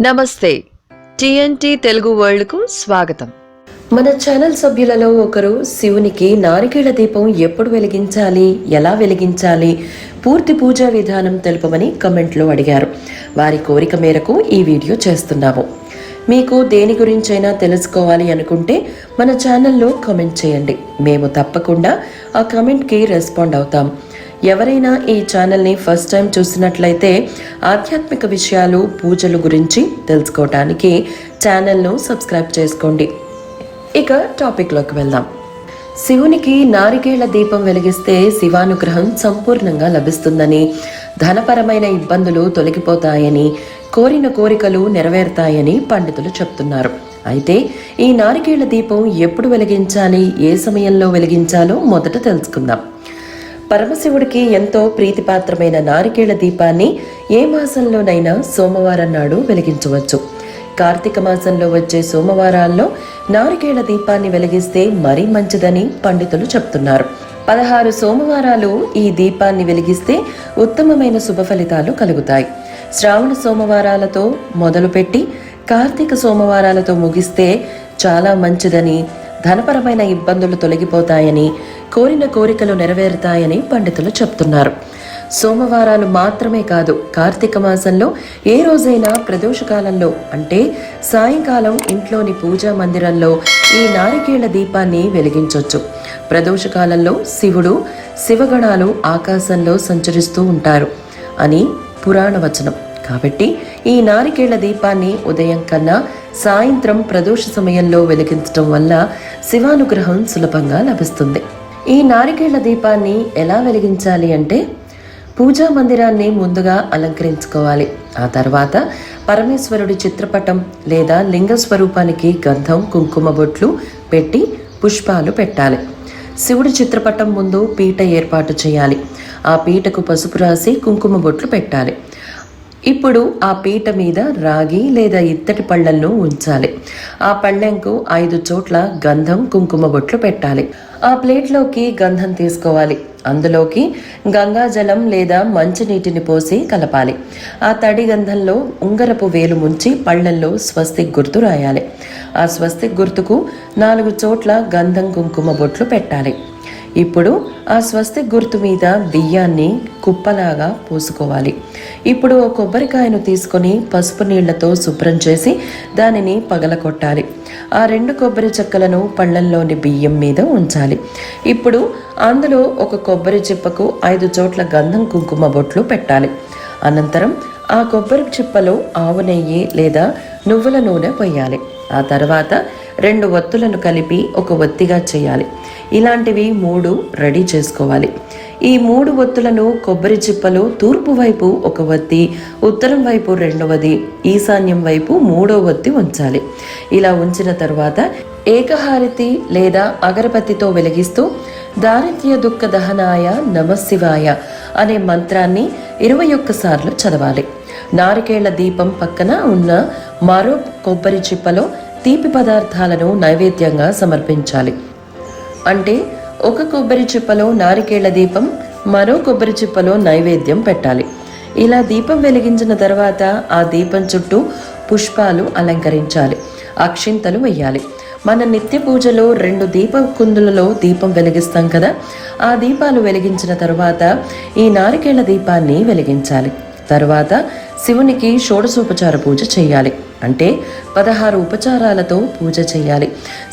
నమస్తే. టీఎన్టీ తెలుగు వరల్డ్కు స్వాగతం. మన ఛానల్ సభ్యులలో ఒకరు శివునికి నారికేళ దీపం ఎప్పుడు వెలిగించాలి ఎలా వెలిగించాలి పూర్తి పూజా విధానం తెలుపమని కమెంట్లో అడిగారు. వారి కోరిక మేరకు ఈ వీడియో చేస్తున్నాము. మీకు దేని గురించైనా తెలుసుకోవాలి అనుకుంటే మన ఛానల్లో కమెంట్ చేయండి. మేము తప్పకుండా ఆ కమెంట్కి రెస్పాండ్ అవుతాం. ఎవరైనా ఈ ఛానల్ని ఫస్ట్ టైం చూసినట్లయితే ఆధ్యాత్మిక విషయాలు పూజలు గురించి తెలుసుకోవటానికి ఛానల్ను సబ్స్క్రైబ్ చేసుకోండి. ఇక టాపిక్లోకి వెళ్దాం. శివునికి నారికేళ్ళ దీపం వెలిగిస్తే శివానుగ్రహం సంపూర్ణంగా లభిస్తుందని ధనపరమైన ఇబ్బందులు తొలగిపోతాయని కోరిన కోరికలు నెరవేరుతాయని పండితులు చెప్తున్నారు. అయితే ఈ నారికేళ్ళ దీపం ఎప్పుడు వెలిగించాలి ఏ సమయంలో వెలిగించాలో మొదట తెలుసుకుందాం. పరమశివుడికి ఎంతో ప్రీతిపాత్రమైన నారికేళ దీపాన్ని ఏ మాసంలోనైనా సోమవారం నాడు వెలిగించవచ్చు. కార్తీక మాసంలో వచ్చే సోమవారాల్లో నారికేళ్ళ దీపాన్ని వెలిగిస్తే మరీ మంచిదని పండితులు చెప్తున్నారు. పదహారు సోమవారాలు ఈ దీపాన్ని వెలిగిస్తే ఉత్తమమైన శుభ ఫలితాలు కలుగుతాయి. శ్రావణ సోమవారాలతో మొదలుపెట్టి కార్తీక సోమవారాలతో ముగిస్తే చాలా మంచిదని ధనపరమైన ఇబ్బందులు తొలగిపోతాయని కోరిన కోరికలు నెరవేరుతాయని పండితులు చెప్తున్నారు. సోమవారాలు మాత్రమే కాదు కార్తీక మాసంలో ఏ రోజైనా ప్రదోషకాలంలో అంటే సాయంకాలం ఇంట్లోని పూజా మందిరంలో ఈ నారికేళ్ళ దీపాన్ని వెలిగించవచ్చు ప్రదోషకాలంలో శివుడు శివగణాలు ఆకాశంలో సంచరిస్తూ ఉంటారు అని పురాణ వచనం కాబట్టి ఈ నారికేళ్ళ దీపాన్ని ఉదయం కన్నా సాయంత్రం ప్రదోష సమయంలో వెలిగించడం వల్ల శివానుగ్రహం సులభంగా లభిస్తుంది. ఈ నారికేళ్ళ దీపాన్ని ఎలా వెలిగించాలి అంటే పూజా మందిరాన్ని ముందుగా అలంకరించుకోవాలి. ఆ తర్వాత పరమేశ్వరుడి చిత్రపటం లేదా లింగ స్వరూపానికి గంధం కుంకుమ బొట్లు పెట్టి పుష్పాలు పెట్టాలి. శివుడి చిత్రపటం ముందు పీట ఏర్పాటు చేయాలి. ఆ పీటకు పసుపు రాసి కుంకుమ బొట్లు పెట్టాలి. ఇప్పుడు ఆ పీట మీద రాగి లేదా ఇత్తటి పళ్ళెంను ఉంచాలి. ఆ పళ్ళెంకు ఐదు చోట్ల గంధం కుంకుమ బొట్లు పెట్టాలి. ఆ ప్లేట్లోకి గంధం తీసుకోవాలి. అందులోకి గంగాజలం లేదా మంచినీటిని పోసి కలపాలి. ఆ తడి గంధంలో ఉంగరపు వేలు ముంచి పళ్ళల్లో స్వస్తిక్ గుర్తు రాయాలి. ఆ స్వస్తిక్ గుర్తుకు నాలుగు చోట్ల గంధం కుంకుమ బొట్లు పెట్టాలి. ఇప్పుడు ఆ స్వస్తి గుర్తు మీద బియ్యాన్ని కుప్పలాగా పోసుకోవాలి. ఇప్పుడు ఓ కొబ్బరికాయను తీసుకొని పసుపు నీళ్ళతో శుభ్రం చేసి దానిని పగలకొట్టాలి ఆ రెండు కొబ్బరి చెక్కలను పళ్ళల్లోని బియ్యం మీద ఉంచాలి. ఇప్పుడు అందులో ఒక కొబ్బరి చిప్పకు ఐదు చోట్ల గంధం కుంకుమ బొట్లు పెట్టాలి. అనంతరం ఆ కొబ్బరి చిప్పలో ఆవు నెయ్యి లేదా నువ్వుల నూనె పోయాలి. ఆ తర్వాత రెండు ఒత్తులను కలిపి ఒక ఒత్తిగా చేయాలి. ఇలాంటివి మూడు రెడీ చేసుకోవాలి. ఈ మూడు ఒత్తులను కొబ్బరి చిప్పలు తూర్పు వైపు ఒక ఒత్తి ఉత్తరం వైపు రెండవది ఈశాన్యం వైపు మూడో ఒత్తి ఉంచాలి. ఇలా ఉంచిన తర్వాత ఏకహారతి లేదా అగరబత్తితో వెలిగిస్తూ దారిద్ర్య దుఃఖ దహనాయ నమశివాయ అనే మంత్రాన్ని ఇరవై ఒక్కసార్లు చదవాలి. నారికేళ్ళ దీపం పక్కన ఉన్న మరో కొబ్బరి చిప్పలో తీపి పదార్థాలను నైవేద్యంగా సమర్పించాలి. అంటే ఒక కొబ్బరి చిప్పలో నారికేళ్ళ దీపం మరో కొబ్బరి చిప్పలో నైవేద్యం పెట్టాలి. ఇలా దీపం వెలిగించిన తర్వాత ఆ దీపం చుట్టూ పుష్పాలు అలంకరించాలి. అక్షింతలు వెయ్యాలి. మన నిత్య పూజలో రెండు దీప కుందులలో దీపం వెలిగిస్తాం కదా? ఆ దీపాలు వెలిగించిన తరువాత ఈ నారికేళ్ళ దీపాన్ని వెలిగించాలి. తరువాత శివునికి షోడశోపచార పూజ చేయాలి. అంటే పదహారు ఉపచారాలతో పూజ చేయాలి.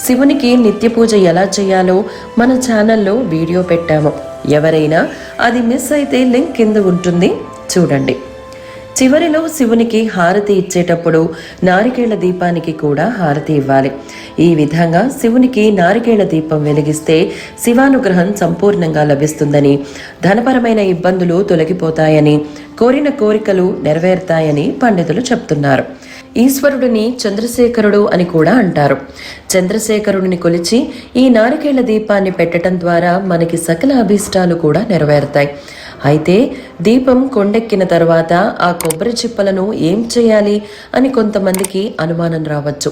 శివునికి నిత్య పూజ ఎలా చేయాలో మన ఛానల్లో వీడియో పెట్టాము. ఎవరైనా అది మిస్ అయితే లింక్ కింద ఉంటుంది చూడండి. చివరిలో శివునికి హారతి ఇచ్చేటప్పుడు నారికేళ్ళ దీపానికి కూడా హారతి ఇవ్వాలి. ఈ విధంగా శివునికి నారికేళ్ళ దీపం వెలిగిస్తే శివానుగ్రహం సంపూర్ణంగా లభిస్తుందని ధనపరమైన ఇబ్బందులు తొలగిపోతాయని కోరిన కోరికలు నెరవేరుతాయని పండితులు చెప్తున్నారు. ఈశ్వరుడిని చంద్రశేఖరుడు అని కూడా అంటారు. చంద్రశేఖరుడిని కొలిచి ఈ నారికేళ్ళ దీపాన్ని పెట్టడం ద్వారా మనకి సకల అభీష్టాలు కూడా నెరవేరుతాయి. అయితే దీపం కొండెక్కిన తర్వాత ఆ కొబ్బరి చిప్పలను ఏం చేయాలి అని కొంతమందికి అనుమానం రావచ్చు.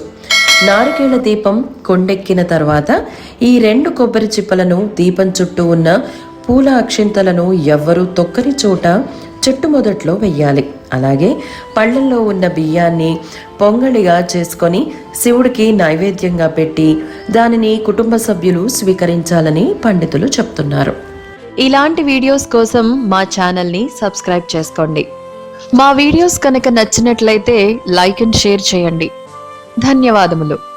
నారికేళ్ళ దీపం కొండెక్కిన తర్వాత ఈ రెండు కొబ్బరి చిప్పలను దీపం చుట్టూ ఉన్న పూల అక్షింతలను ఎవ్వరూ తొక్కని చోట చుట్టుమొదట్లో వెయ్యాలి. అలాగే పళ్ళల్లో ఉన్న బియ్యాన్ని పొంగళిగా చేసుకొని శివుడికి నైవేద్యంగా పెట్టి దానిని కుటుంబ సభ్యులు స్వీకరించాలని పండితులు చెప్తున్నారు. ఇలాంటి వీడియోస్ కోసం మా ఛానల్ని సబ్స్క్రైబ్ చేసుకోండి. మా వీడియోస్ కనుక నచ్చినట్లయితే లైక్ అండ్ షేర్ చేయండి. ధన్యవాదములు.